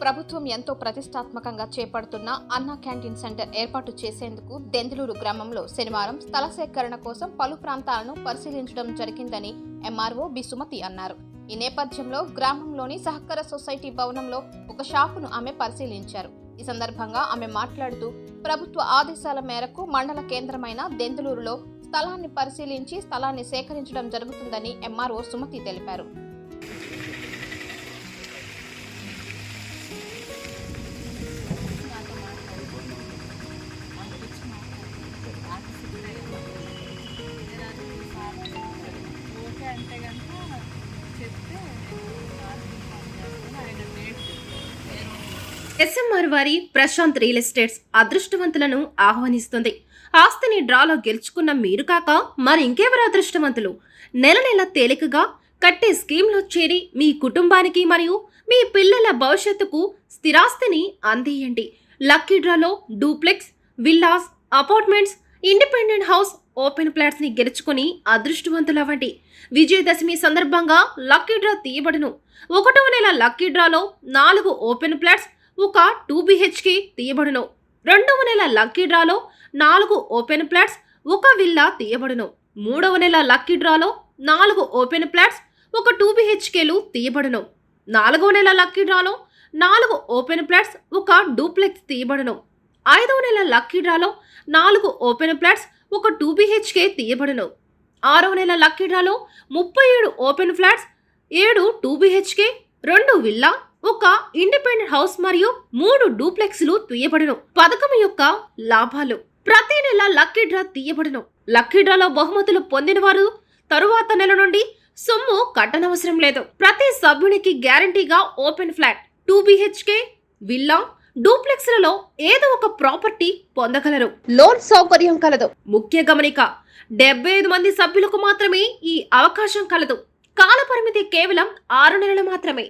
ప్రభుత్వం ఎంతో ప్రతిష్టాత్మకంగా చేపడుతున్న అన్నా క్యాంటీన్ సెంటర్ ఏర్పాటు చేసేందుకు దెందులూరు గ్రామంలో శనివారం స్థల సేకరణ కోసం పలు ప్రాంతాలను పరిశీలించడం జరిగిందని ఎంఆర్ఓ బి సుమతి అన్నారు. ఈ నేపథ్యంలో గ్రామంలోని సహకార సొసైటీ భవనంలో ఒక షాపును ఆమె పరిశీలించారు. ఈ సందర్భంగా ఆమె మాట్లాడుతూ ప్రభుత్వ ఆదేశాల మేరకు మండల కేంద్రమైన దెందులూరులో స్థలాన్ని పరిశీలించి స్థలాన్ని సేకరించడం జరుగుతుందని ఎంఆర్ఓ సుమతి తెలిపారు. ఎస్ఎంఆర్ వారి ప్రశాంత్ రియల్ ఎస్టేట్స్ అదృష్టవంతులను ఆహ్వానిస్తుంది. ఆస్తిని డ్రాలో గెలుచుకున్న మీరు కాక మరి ఇంకెవరు అదృష్టవంతులు? నెల నెల తేలికగా కట్టే స్కీమ్లో చేరి మీ కుటుంబానికి మరియు మీ పిల్లల భవిష్యత్తుకు స్థిరాస్తిని అందియండి. లక్కీ డ్రాలో duplex villas apartments independent house open ప్లాట్స్ని గెలుచుకుని అదృష్టవంతులవ్వండి. విజయదశమి సందర్భంగా లక్కీ డ్రా తీయబడును. ఒకటవ నెల లక్కీ డ్రాలో నాలుగు ఓపెన్ ప్లాట్స్ ఒక టూ బిహెచ్కే తీయబడును. రెండవ నెల లక్కీ డ్రాలో నాలుగు ఓపెన్ ఫ్లాట్స్ ఒక విల్లా తీయబడును. మూడవ నెల లక్కీ డ్రాలో నాలుగు ఓపెన్ ఫ్లాట్స్ ఒక టూ బిహెచ్కేలు తీయబడును. నాలుగవ నెల లక్కీ డ్రాలో నాలుగు ఓపెన్ ఫ్లాట్స్ ఒక డూప్లెక్స్ తీయబడును. ఐదవ నెల లక్కీ డ్రాలో నాలుగు ఓపెన్ ఫ్లాట్స్ ఒక టూ బిహెచ్కే తీయబడును. ఆరవ నెల లక్కీ డ్రాలో ముప్పై ఏడు ఓపెన్ ఫ్లాట్స్ ఏడు టూ బిహెచ్కే రెండు విల్లా ఒక ఇండిపెండెంట్ హౌస్ మరియు మూడు డూప్లెక్స్లు తీయబడును పథకం యొక్క లాభాలు. ప్రతి నెల లక్కీ డ్రా తీయబడును లక్కీ డ్రాలో బహుమతులు పొందిన వారు తరువాత నెల నుండి సొమ్ము కట్టనవసరం లేదు. ప్రతి సభ్యునికి గ్యారంటీగా open flat two BHK villa డూప్లెక్స్లలో ఏదో ఒక ప్రాపర్టీ పొందగలరు. లోన్ సౌకర్యం కలదు. ముఖ్య గమనిక డెబ్బై ఐదు మంది సభ్యులకు మాత్రమే ఈ అవకాశం కలదు. కాల పరిమితి కేవలం ఆరు నెలలు మాత్రమే.